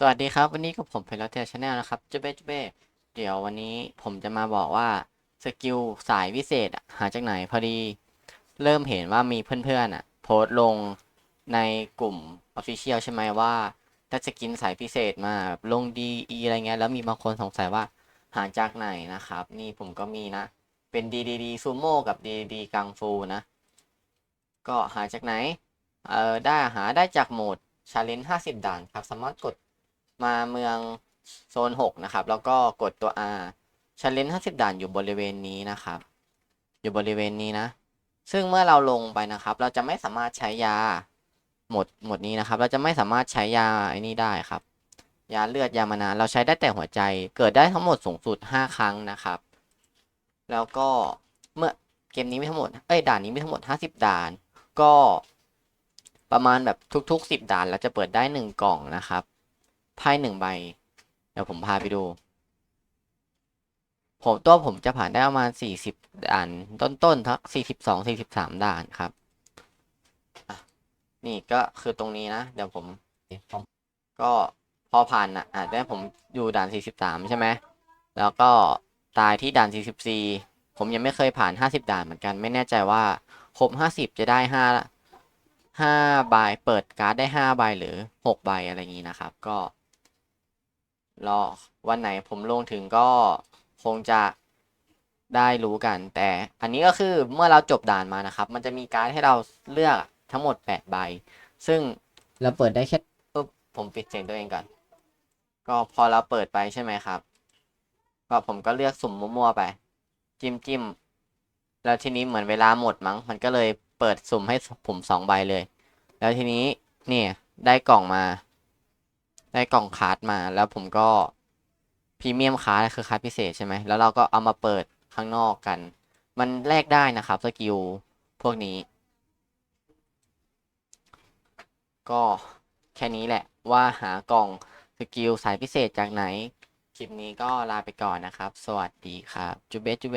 สวัสดีครับ วันนี้กับผมเพลเทชาแนลนะครับจุเบ้จุเบ้เดี๋ยววันนี้ผมจะมาบอกว่าสกิลสายวิเศษหาจากไหนพอดี เริ่มเห็นว่ามีเพื่อนๆอะโพสต์ลงในกลุ่ม Official ใช่ไหมว่าได้สกินสายพิเศษมาแบบลงดีอีอะไรเงี้ยแล้วมีบางคนสงสัยว่าหาจากไหนนะครับ นี่ผมก็มีนะ เป็น DDD Sumo กับ DDD กังฟูนะ ก็หาจากไหนเออได้หาได้จากโหมด Challenge 50ด่านครับสามารถกด มาเมืองโซน 6 นะครับ แล้วก็กดตัว R Challenge 50ด่านอยู่บริเวณนี้นะครับ อยู่บริเวณนี้นะ ซึ่งเมื่อเราลงไปนะครับ เราจะไม่สามารถใช้ยาหมดหมดนี้นะครับ เราจะไม่สามารถใช้ยาไอ้นี่ได้ครับ ยาเลือดยามานาเราใช้ได้แต่หัวใจ เกิดได้ทั้งหมดสูงสุด 5 ครั้งนะครับ แล้วก็เมื่อเกมนี้มีทั้งหมด เอ้ยด่านนี้มีทั้งหมด 50 ด่าน ก็ประมาณแบบทุกๆ 10 ด่านเราจะเปิดได้ 1 กล่องนะครับ ไพ่หนึ่งใบ เดี๋ยวผมพาไปดู ผมตัวผมจะผ่านได้ประมาณ40ด่าน ต้นๆทัก42 43ด่านครับ นี่ก็คือตรงนี้นะ เดี๋ยวผม ก็พอผ่านอะอาจจะผมอยู่ด่าน43ใช่ไหม แล้วก็ตายที่ด่าน44ผมยังไม่เคยผ่าน50ด่านเหมือนกัน ไม่แน่ใจว่าครบ50จะได้5 5ใบเปิดการ์ดได้5ใบหรือ6ใบอะไรอย่างนี้นะครับ ก็ รอวันไหนผมลงถึงก็คงจะได้รู้กัน แต่อันนี้ก็คือเมื่อเราจบด่านมานะครับ มันจะมีการ์ดให้เราเลือกทั้งหมด8ใบ ซึ่งเราเปิดได้แค่ปุ๊บผมปิดเสียงตัวเองก่อน ก็พอเราเปิดไปใช่ไหมครับ ก็ผมก็เลือกสุ่มมั่วๆไป จิ้มจิ้มแล้วทีนี้เหมือนเวลาหมดมั้ง มันก็เลยเปิดสุ่มให้ผมสองใบเลย แล้วทีนี้เนี่ยได้กล่องมา ได้กล่องคาร์ดมา แล้วผมก็พรีเมียมคาร์ดคือคาร์ดพิเศษใช่ไหมแล้วเราก็เอามาเปิดข้างนอกกัน มันแลกได้นะครับสกิลพวกนี้ ก็แค่นี้แหละว่าหากล่องสกิลสายพิเศษจากไหน คลิปนี้ก็ลาไปก่อนนะครับ สวัสดีครับ จุเบจุเบ